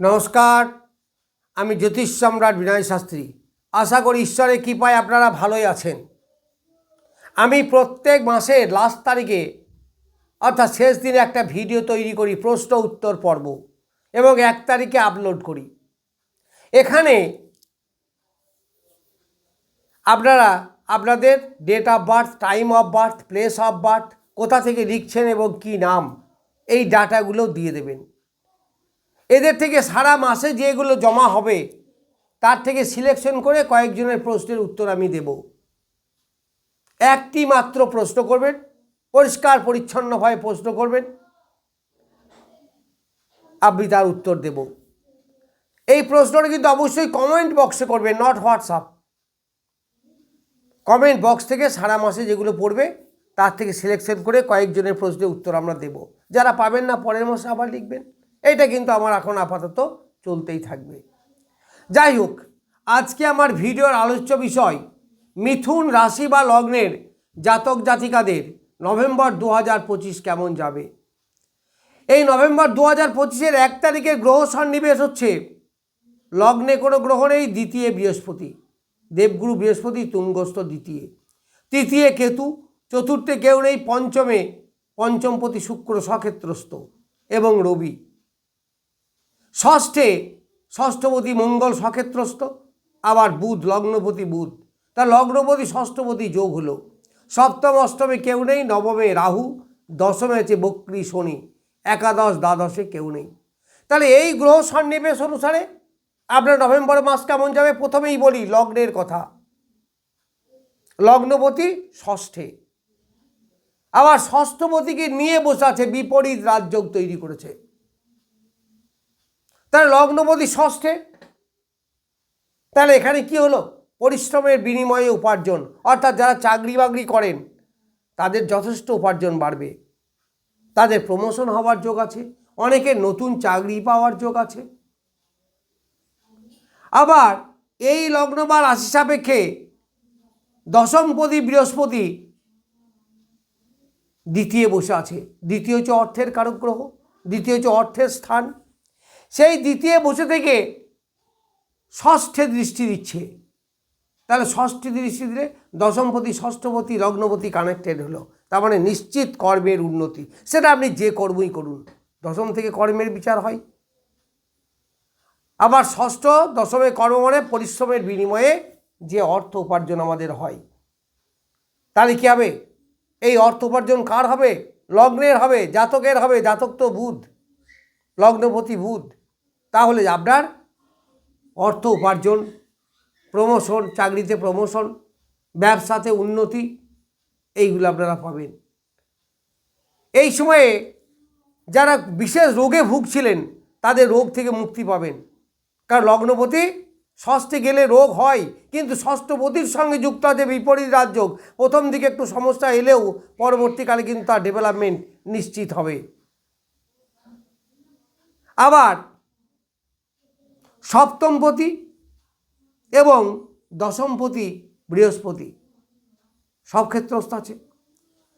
নমস্কার, আমি জ্যোতিষ সম্রাট বিনয় শাস্ত্রী। আশা করি ঈশ্বরের কৃপায় আপনারা ভালোই আছেন। আমি প্রত্যেক মাসের লাস্ট তারিখে, অর্থাৎ শেষ দিনে একটা ভিডিও তৈরি করি, প্রশ্ন, উত্তর, পর্ব, এবং এক তারিখে আপলোড করি। এখানে আপনারা আপনাদের date of birth time of birth place of birth কোথা থেকে লিখছেন এবং কি নাম, এই ডাটাগুলো দিয়ে দেবেন। এদের থেকে সারা মাসে যেগুলো জমা হবে, তার থেকে সিলেকশন করে কয়েকজনের প্রশ্নের উত্তর আমি দেব। একটি মাত্র প্রশ্ন করবেন, পরিষ্কার পরিচ্ছন্নভাবে প্রশ্ন করবেন আপনি তার উত্তর দেব। এই প্রশ্নটা কিন্তু অবশ্যই কমেন্ট বক্সে করবেন নট হোয়াটসঅ্যাপ কমেন্ট বক্স থেকে সারা মাসে যেগুলো পড়বে, তার থেকে সিলেকশন করে কয়েকজনের প্রশ্নের উত্তর আমরা দেব। যারা পাবেন না, পরের মাসে আবার লিখবেন। এটা কিন্তু আমার এখন আপাতত চলতেই থাকবে। যাই হোক, আজকে আমার ভিডিওর আলোচ্য বিষয়, মিথুন রাশি বা লগ্নের জাতক জাতিকাদের নভেম্বর দু হাজার পঁচিশ কেমন যাবে? এই নভেম্বর দু হাজার পঁচিশের এক তারিখের গ্রহ সন্নিবেশ হচ্ছে লগ্নে কোনো গ্রহ নেই, দ্বিতীয় বৃহস্পতি। দেবগুরু বৃহস্পতি, তুঙ্গস্থ দ্বিতীয়। তৃতীয় কেতু, চতুর্থে কেউ নেই, পঞ্চমে পঞ্চমপতি শুক্র সক্ষেত্রস্থ এবং রবি। ষষ্ঠে, ষষ্ঠপতি মঙ্গল সক্ষেত্রস্থ, আবার বুধ, লগ্নপতি বুধ। তা লগ্নপতি, ষষ্ঠপতি যোগ হলো। সপ্তম, অষ্টমে কেউ নেই, নবমে রাহু, দশমে আছে বক্রী শনি, একাদশ, দ্বাদশে কেউ নেই। তাহলে এই গ্রহ সন্নিবেশ অনুসারে আপনার নভেম্বর মাস কেমন যাবে? প্রথমেই বলি লগ্নের কথা। লগ্নপতি ষষ্ঠে। আবার ষষ্ঠপতিকে নিয়ে বসে আছে বিপরীত রাজযোগ তৈরি করেছে। তাহলে লগ্নপতি ষষ্ঠে? তাহলে এখানে কি হলো? পরিশ্রমের বিনিময়ে উপার্জন। অর্থাৎ যারা চাকরি বাকরি করেন, তাদের যথেষ্ট উপার্জন বাড়বে। তাদের প্রমোশন হওয়ার যোগ আছে। অনেকের নতুন চাকরি পাওয়ার যোগ আছে। আবার এই লগ্ন বা রাশি সাপেক্ষে দশমপতি বৃহস্পতি দ্বিতীয় বসে আছে। দ্বিতীয় হচ্ছে অর্থের কারক গ্রহ দ্বিতীয় হচ্ছে অর্থের স্থান। সেই দ্বিতীয় বসে থেকে ষষ্ঠে দৃষ্টি দিচ্ছে। তাহলে ষষ্ঠী দৃষ্টি দিলে দশমপতি, ষষ্ঠপতি, লগ্নপতি কানেক্টেড হলো। তার মানে নিশ্চিত কর্মের উন্নতি। সেটা আপনি যে কর্মই করুন, দশম থেকে কর্মের বিচার হয়। আবার ষষ্ঠ, দশমে কর্ম মানে পরিশ্রমের বিনিময়ে যে অর্থ উপার্জন আমাদের হয়। তাহলে কী হবে? এই অর্থ উপার্জন কার হবে? লগ্নের হবে, জাতকের হবে। জাতক তো বুধ, লগ্নপতি বুধ। তাহলে আপনার অর্থ উপার্জন প্রমোশন চাকরিতে প্রমোশন ব্যবসাতে উন্নতি, এইগুলো আপনারা পাবেন। এই সময়ে যারা বিশেষ রোগে ভুগছিলেন, তাদের রোগ থেকে মুক্তি পাবেন। কারণ লগ্নপতি ষষ্ঠে গেলে রোগ হয়, কিন্তু ষষ্ঠপতির সঙ্গে যুক্ত আছে বিপরীত রাজযোগ। প্রথম দিকে একটু সমস্যা এলেও পরবর্তীকালে কিন্তু তার ডেভেলপমেন্ট নিশ্চিত হবে। আবার সপ্তমপতি এবং দশমপতি বৃহস্পতি। সব ক্ষেত্রস্থ আছে।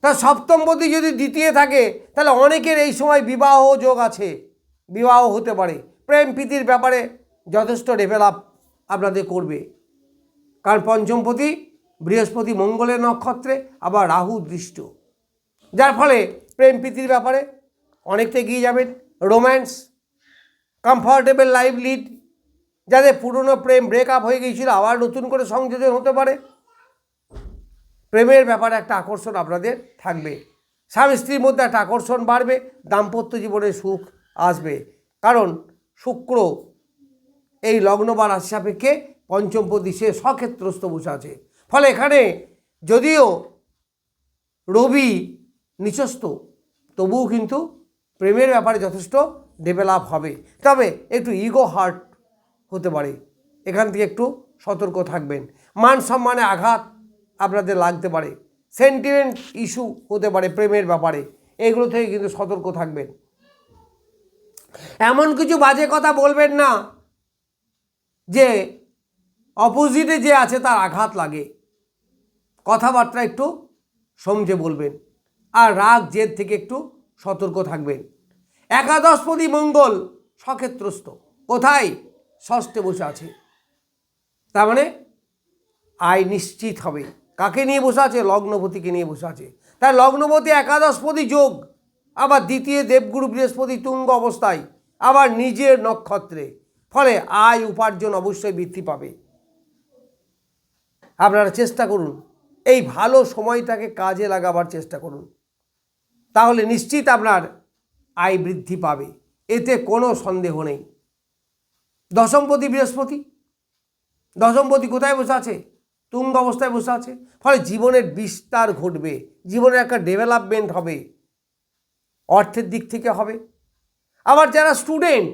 তা সপ্তমপতি যদি দ্বিতীয় থাকে, তাহলে অনেকের এই সময় বিবাহ যোগ আছে। বিবাহ হতে পারে। প্রেম প্রীতির ব্যাপারে যথেষ্ট ডেভেলপ আপনাদের করবে। কারণ পঞ্চমপতি বৃহস্পতি মঙ্গলের নক্ষত্রে, আবার রাহু দৃষ্ট। যার ফলে প্রেম প্রীতির ব্যাপারে অনেকটা এগিয়ে যাবেন। রোম্যান্স, কমফর্টেবল লাইফ লিড যাদের পুরনো প্রেম ব্রেকআপ হয়ে গিয়েছিল, আবার নতুন করে সংযোজন হতে পারে। প্রেমের ব্যাপারে একটা আকর্ষণ আপনাদের থাকবে। স্বামী স্ত্রীর মধ্যে একটা আকর্ষণ বাড়বে, দাম্পত্য জীবনে সুখ আসবে। কারণ শুক্র এই লগ্ন বা রাশি সাপেক্ষে পঞ্চমপতি সে সক্ষেত্রস্থ বসে আছে। ফলে এখানে যদিও রবি নিচস্থ তবুও কিন্তু প্রেমের ব্যাপারে যথেষ্ট ডেভেলপ হবে। তবে একটু ইগো হার্ট হতে পারে। এখান থেকে একটু সতর্ক থাকবেন। মান সম্মানে আঘাত আপনাদের লাগতে পারে। সেন্টিমেন্ট ইস্যু হতে পারে প্রেমের ব্যাপারে। এগুলো থেকে কিন্তু সতর্ক থাকবেন। এমন কিছু বাজে কথা বলবেন না যে অপোজিটে যে আছে তার আঘাত লাগে। কথাবার্তা একটু সমঝে বলবেন আর রাগ, জেদ থেকে একটু সতর্ক থাকবেন। একাদশপতি মঙ্গল, সক্ষেত্রস্থ। কোথায়? ষষ্ঠে বসে আছে। তার মানে আয় নিশ্চিত হবে। কাকে নিয়ে বসে আছে? লগ্নপতিকে নিয়ে বসে আছে। তাই লগ্নপতি একাদশপতি যোগ, আবার দ্বিতীয় দেবগুরু বৃহস্পতি তুঙ্গ অবস্থায়, আবার নিজের নক্ষত্রে। ফলে আয় উপার্জন অবশ্যই বৃদ্ধি পাবে। আপনারা চেষ্টা করুন, এই ভালো সময়টাকে কাজে লাগাবার চেষ্টা করুন। তাহলে নিশ্চিত আপনার আয় বৃদ্ধি পাবে। এতে কোনো সন্দেহ নেই। দশমপতি বৃহস্পতি। দশমপতি কোথায় বসে আছে? তুঙ্গ অবস্থায় বসে আছে। ফলে জীবনের বিস্তার ঘটবে, জীবনের একটা ডেভেলপমেন্ট হবে, অর্থের দিক থেকে হবে। আবার যারা স্টুডেন্ট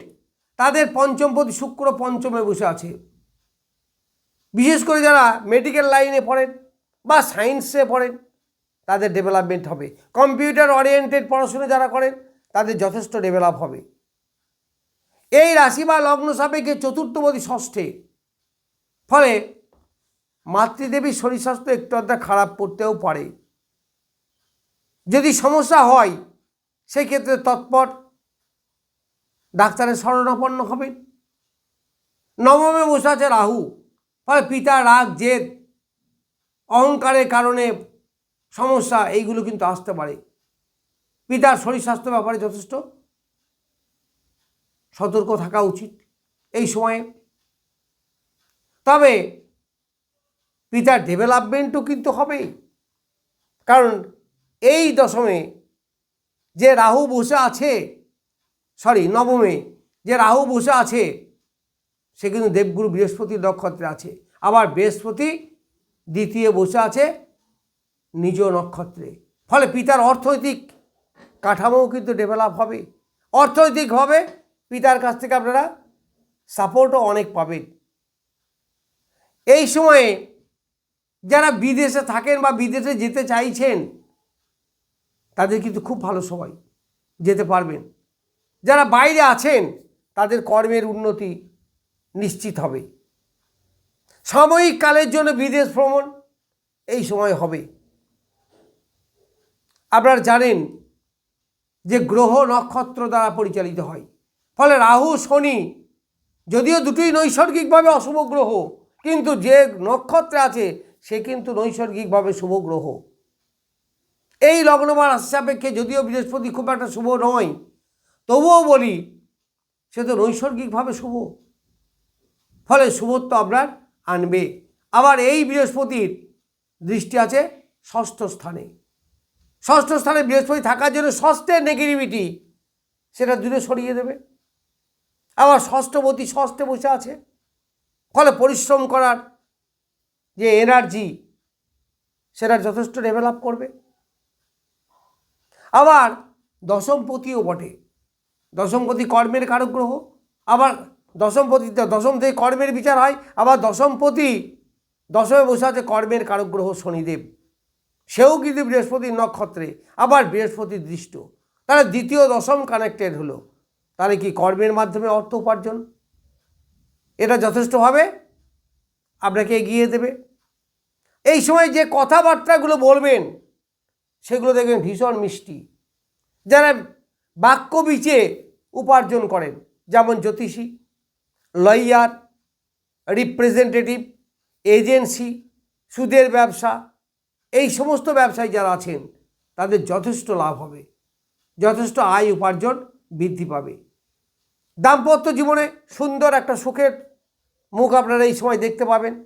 তাদের পঞ্চমপতি শুক্র পঞ্চমে বসে আছে। বিশেষ করে যারা মেডিকেল লাইনে পড়েন বা সায়েন্সে পড়েন, তাদের ডেভেলপমেন্ট হবে। কম্পিউটার ওরিয়েন্টেড পড়াশুনো যারা করেন, তাদের যথেষ্ট ডেভেলপ হবে। এই রাশি বা লগ্ন সাপেক্ষে চতুর্থপতি ষষ্ঠে। ফলে মাতৃদেবীর শরীর স্বাস্থ্য একটু আধটা খারাপ পড়তেও পারে। যদি সমস্যা হয়, সেক্ষেত্রে তৎপর ডাক্তারের শরণাপন্ন হবেন নবমে বসে আছে রাহু, ফলে পিতা, রাগ, জেদ, অহংকারের কারণে সমস্যা, এইগুলো কিন্তু আসতে পারে। পিতার শরীর স্বাস্থ্য ব্যাপারে যথেষ্ট সতর্ক থাকা উচিত এই সময়ে। তবে পিতার ডেভেলপমেন্টও কিন্তু হবে কারণ এই দশমে যে রাহু বসে আছে সরি নবমে যে রাহু বসে আছে, সে কিন্তু দেবগুরু বৃহস্পতির নক্ষত্রে আছে। আবার বৃহস্পতি দ্বিতীয় বসে আছে নিজ নক্ষত্রে। ফলে পিতার অর্থনৈতিক কাঠামোও কিন্তু ডেভেলপ হবে। অর্থনৈতিকভাবে পিতার কাছ থেকে আপনারা সাপোর্টও অনেক পাবেন। এই সময়ে যারা বিদেশে থাকেন বা বিদেশে যেতে চাইছেন, তাদের কিন্তু খুব ভালো সময় যেতে পারবেন। যারা বাইরে আছেন, তাদের কর্মের উন্নতি নিশ্চিত হবে। সাময়িক কালের জন্য বিদেশ ভ্রমণ এই সময় হবে। আপনারা জানেন যে গ্রহ নক্ষত্র দ্বারা পরিচালিত হয়। ফলে রাহু, শনি যদিও দুটোই নৈসর্গিকভাবে অশুভ গ্রহ, কিন্তু যে নক্ষত্রে আছে, সে কিন্তু নৈসর্গিকভাবে শুভ গ্রহ। এই লগ্নবার রাশি সাপেক্ষে যদিও বৃহস্পতি খুব একটা শুভ নয়, তবুও বলি সে তো নৈসর্গিকভাবে শুভ। ফলে শুভত্ব আপনার আনবে। আবার এই বৃহস্পতির দৃষ্টি আছে ষষ্ঠ স্থানে। ষষ্ঠ স্থানে বৃহস্পতি থাকার জন্য ষষ্ঠের নেগেটিভিটি সেটা দূরে সরিয়ে দেবে। আবার ষষ্ঠপতি ষষ্ঠে বসে আছে। ফলে পরিশ্রম করার যে এনার্জি সেটা যথেষ্ট ডেভেলপ করবে। আবার দশমপতিও বটে। দশমপতি কর্মের কারক গ্রহ, আবার দশমপতি, দশম থেকে কর্মের বিচার হয়, আবার দশমপতি দশমে বসে আছে কর্মের কারক গ্রহ শনিদেব। সেও কিন্তু বৃহস্পতির নক্ষত্রে, আবার বৃহস্পতির দৃষ্ট। তাহলে দ্বিতীয় দশম কানেক্টেড হলো। তাহলে কি কর্মের মাধ্যমে অর্থ উপার্জন? এটা যথেষ্টভাবে আপনাকে এগিয়ে দেবে। এই সময় যে কথাবার্তাগুলো বলবেন, সেগুলো দেখবেন ভীষণ মিষ্টি। যারা বাক্য বিচে উপার্জন করেন, যেমন জ্যোতিষী, লয়ার, রিপ্রেজেন্টেটিভ, এজেন্সি, সুদের ব্যবসা, এই সমস্ত ব্যবসায়ী যারা আছেন, তাদের যথেষ্ট লাভ হবে। যথেষ্ট আয় উপার্জন বৃদ্ধি পাবে। দাম্পত্য জীবনে সুন্দর একটা সুখের মুখ আপনারা এই সময় দেখতে পাবেন।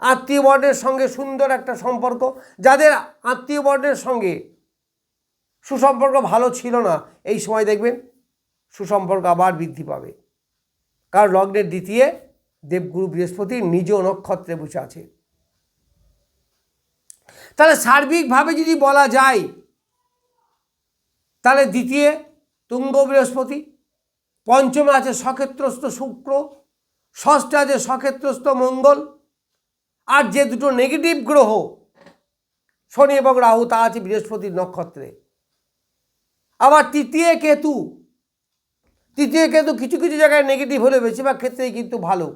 আত্মীয় বর্ণের সঙ্গে সুন্দর একটা সম্পর্ক। যাদের আত্মীয় বর্ণের সঙ্গে সুসম্পর্ক ভালো ছিল না, এই সময় দেখবেন সুসম্পর্ক আবার বৃদ্ধি পাবে। কারণ লগ্নের দ্বিতীয় দেবগুরু বৃহস্পতি নিজ নক্ষত্রে বসে আছে। তাহলে সার্বিকভাবে যদি বলা যায়, তাহলে দ্বিতীয় তুঙ্গ বৃহস্পতি পঞ্চমে আছে সক্ষেত্রস্থ শুক্র, ষষ্ঠে আছে সক্ষেত্রস্থ মঙ্গল, আর যে দুটো নেগেটিভ গ্রহ, শনি এবং রাহু, তা আছে বৃহস্পতির নক্ষত্রে। আবার তৃতীয় কেতু তৃতীয় কেতু কিছু কিছু জায়গায় নেগেটিভ হলে বেশিরভাগ ক্ষেত্রেই কিন্তু ভালো।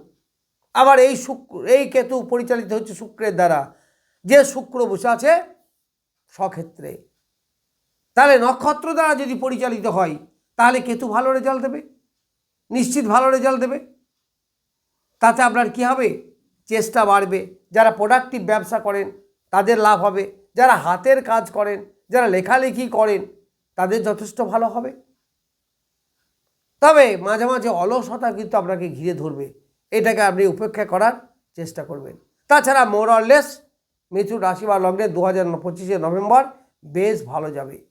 আবার এই শুক্র, এই কেতু পরিচালিত হচ্ছে শুক্রের দ্বারা। যে শুক্র বসে আছে স্বক্ষেত্রে তাহলে নক্ষত্র দ্বারা যদি পরিচালিত হয়, তাহলে কেতু ভালো রেজাল্ট দেবে। নিশ্চিত ভালো রেজাল্ট দেবে। তাতে আপনার কি হবে? চেষ্টা বাড়বে। যারা প্রোডাক্টিভ ব্যবসা করেন, তাদের লাভ হবে। যারা হাতের কাজ করেন, যারা লেখালেখি করেন, তাদের যথেষ্ট ভালো হবে। তবে মাঝে মাঝে অলসতা কিন্তু আপনাকে ঘিরে ধরবে। এটাকে আপনি উপেক্ষা করার চেষ্টা করবেন। তাছাড়া মোরলেস মিথুন রাশি বা লগ্নে দু হাজার পঁচিশে নভেম্বর বেশ ভালো যাবে।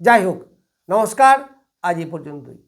যাই হোক, নমস্কার। আজ এই পর্যন্তই।